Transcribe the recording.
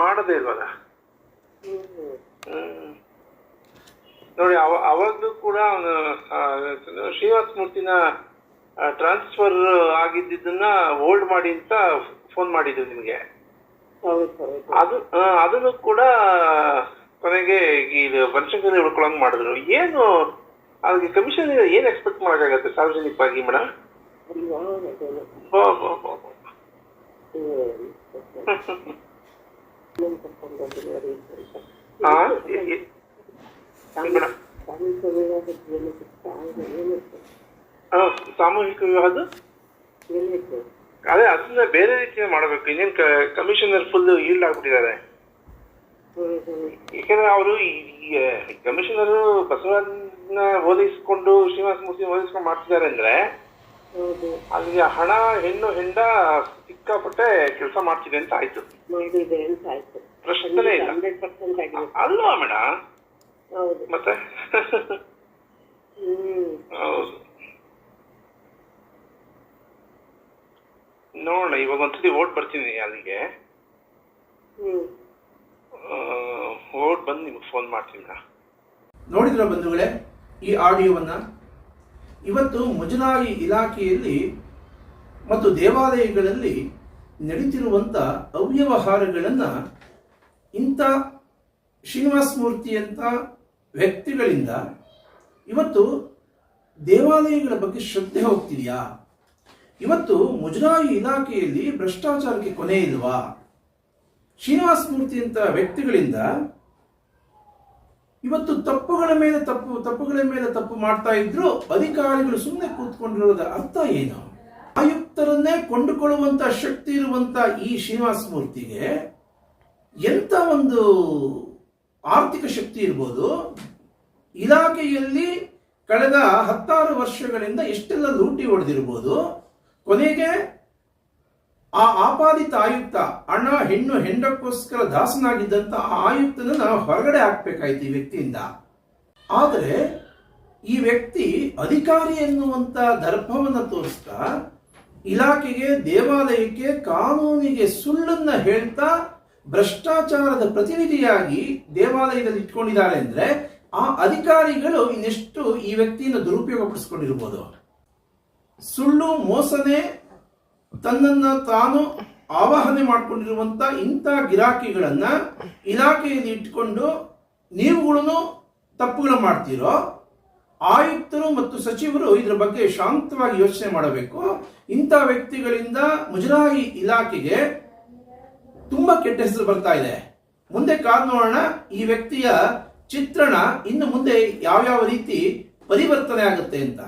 ಮಾಡದೇ ಇಲ್ವಲ್ಲ. ನೋಡಿ ಅವ ಅವಾಗ್ಲೂ ಕೂಡ ಅವನು ಶ್ರೀನಿವಾಸ ಮೂರ್ತಿನ ಟ್ರಾನ್ಸ್ಫರ್ ಆಗಿದ್ದನ್ನ ಹೋಲ್ಡ್ ಮಾಡಿ ಅಂತ ಫೋನ್ ಮಾಡಿದ್ದು ನಿಮಗೆ. ಅದು ಅದನ್ನು ಕೂಡ ಕೊನೆಗೆ ಇದು ಬನಶಂಕರಿ ಉಳ್ಕೊಳಂಗ್ ಮಾಡಿದ್ರು. ಏನು ಅದಕ್ಕೆ ಕಮಿಷನ್ ಏನ್ ಎಕ್ಸ್ಪೆಕ್ಟ್ ಮಾಡಕ್ಕಾಗತ್ತೆ ಸಾರ್ವಜನಿಕವಾಗಿ ಮೇಡಮ್ ವಿವಾಹದ್ದು? ವಿವಾಹದ ಅದೇ ಅದನ್ನ ಬೇರೆ ರೀತಿಯ ಮಾಡಬೇಕು. ಇನ್ನೇನ್ ಕಮಿಷನರ್ ಫುಲ್ ಈಲ್ಡ್ ಆಗ್ಬಿಟ್ಟಿದ್ದಾರೆ. ಯಾಕಂದ್ರೆ ಅವರು ಈ ಕಮಿಷನರ್ ಬಸವರಾಜನ ಓದಿಸ್ಕೊಂಡು ಶ್ರೀನಿವಾಸ ಮೂರ್ತಿ ಓದಿಸ್ಕೊಂಡು ಮಾಡ್ತಿದ್ದಾರೆ ಅಂದ್ರೆ ಹೌದು. ಅಲ್ಲಿಗೆ ಹಣ ಹೆಣ್ಣು ಹೆಂಡ ಸಿಕ್ಕಾಪಟ್ಟೆ ಕೆಲಸ ಮಾಡ್ತಿದೆ ಅಂತ ಆಯ್ತು. ಮಾಡಿದೆ ಅಂತ ಆಯ್ತು. ಪ್ರಶ್ನೆನೇ ಇಲ್ಲ. ಹಂಡ್ರೆಡ್ ಪರ್ಸೆಂಟ್ ಆಗಿದೆ. ಅಲ್ವಾ ಮೇಡಮ್ ಹೌದು. ಮತ್ತೆ? ಹೌದು. ನೋಡೋಣ ಇವಾಗ ಒಂದ್ಸತಿ ಓಟ್ ಬರ್ತೀನಿ ಅಲ್ಲಿಗೆ. ಹ್ಮ್. ಓಟ್ ಬಂದು ನಿಮ್ಗೆ ಫೋನ್ ಮಾಡ್ತೀನಿ ಮೇಡಮ್ ನೋಡಿದ್ರ ಬಂಧುಗಳೇ ಈ ಆಡಿಯೋವನ್ನ ಇವತ್ತು ಮುಜರಾಯಿ ಇಲಾಖೆಯಲ್ಲಿ ಮತ್ತು ದೇವಾಲಯಗಳಲ್ಲಿ ನಡೀತಿರುವಂಥ ಅವ್ಯವಹಾರಗಳನ್ನು ಇಂಥ ಶ್ರೀನಿವಾಸ ಮೂರ್ತಿಯಂಥ ವ್ಯಕ್ತಿಗಳಿಂದ ಇವತ್ತು ದೇವಾಲಯಗಳ ಬಗ್ಗೆ ಶ್ರದ್ಧೆ ಹೋಗ್ತಿದೆಯಾ? ಇವತ್ತು ಮುಜರಾಯಿ ಇಲಾಖೆಯಲ್ಲಿ ಭ್ರಷ್ಟಾಚಾರಕ್ಕೆ ಕೊನೆ ಇಲ್ವಾ? ಶ್ರೀನಿವಾಸ ಮೂರ್ತಿಯಂಥ ವ್ಯಕ್ತಿಗಳಿಂದ ಇವತ್ತು ತಪ್ಪುಗಳ ಮೇಲೆ ತಪ್ಪು, ತಪ್ಪುಗಳ ಮೇಲೆ ತಪ್ಪು ಮಾಡ್ತಾ ಇದ್ರು ಅಧಿಕಾರಿಗಳು ಸುಮ್ಮನೆ ಕೂತ್ಕೊಂಡಿರೋದ ಅರ್ಥ ಏನು? ಆಯುಕ್ತರನ್ನೇ ಕೊಂಡುಕೊಳ್ಳುವಂತ ಶಕ್ತಿ ಇರುವಂತ ಈ ಶ್ರೀನಿವಾಸ ಮೂರ್ತಿಗೆ ಎಂತ ಒಂದು ಆರ್ಥಿಕ ಶಕ್ತಿ ಇರ್ಬೋದು? ಇಲಾಖೆಯಲ್ಲಿ ಕಳೆದ ಹತ್ತಾರು ವರ್ಷಗಳಿಂದ ಎಷ್ಟೆಲ್ಲ ಲೂಟಿ ಹೊಡೆದಿರ್ಬೋದು? ಕೊನೆಗೆ ಆ ಆಪಾದಿತ ಆಯುಕ್ತ ಅಣ್ಣ, ಹೆಣ್ಣು, ಹೆಂಡಕ್ಕೋಸ್ಕರ ದಾಸನಾಗಿದ್ದಂತ ಆ ಆಯುಕ್ತನ ನಾವು ಹೊರಗಡೆ ಹಾಕ್ಬೇಕಾಯ್ತು ಈ ವ್ಯಕ್ತಿಯಿಂದ. ಆದರೆ ಈ ವ್ಯಕ್ತಿ ಅಧಿಕಾರಿ ಎನ್ನುವಂತ ದರ್ಪವನ್ನ ತೋರಿಸ್ತಾ ಇಲಾಖೆಗೆ, ದೇವಾಲಯಕ್ಕೆ, ಕಾನೂನಿಗೆ ಸುಳ್ಳನ್ನ ಹೇಳ್ತಾ ಭ್ರಷ್ಟಾಚಾರದ ಪ್ರತಿನಿಧಿಯಾಗಿ ದೇವಾಲಯದಲ್ಲಿ ಇಟ್ಕೊಂಡಿದ್ದಾರೆ ಅಂದ್ರೆ ಆ ಅಧಿಕಾರಿಗಳು ಇನ್ನೆಷ್ಟು ಈ ವ್ಯಕ್ತಿಯನ್ನು ದುರುಪಯೋಗ ಪಡಿಸ್ಕೊಂಡಿರ್ಬೋದು ಸುಳ್ಳು, ಮೋಸನೆ ತನ್ನನ್ನ ತಾನು ಆವಾಹನೆ ಮಾಡಿಕೊಂಡಿರುವಂತ ಇಂಥ ಗಿರಾಕಿಗಳನ್ನ ಇಲಾಖೆಯಲ್ಲಿ ಇಟ್ಕೊಂಡು ನೀವುಗಳನ್ನು ತಪ್ಪುಗಳು ಮಾಡ್ತೀರೋ, ಆಯುಕ್ತರು ಮತ್ತು ಸಚಿವರು ಇದರ ಬಗ್ಗೆ ಶಾಂತವಾಗಿ ಯೋಚನೆ ಮಾಡಬೇಕು. ಇಂಥ ವ್ಯಕ್ತಿಗಳಿಂದ ಮುಜರಾಯಿ ಇಲಾಖೆಗೆ ತುಂಬಾ ಕೆಟ್ಟ ಹೆಸರು ಬರ್ತಾ ಇದೆ. ಮುಂದೆ ಕಾದು ನೋಡೋಣ ಈ ವ್ಯಕ್ತಿಯ ಚಿತ್ರಣ ಇನ್ನು ಮುಂದೆ ಯಾವ್ಯಾವ ರೀತಿ ಪರಿವರ್ತನೆ ಆಗುತ್ತೆ ಅಂತ.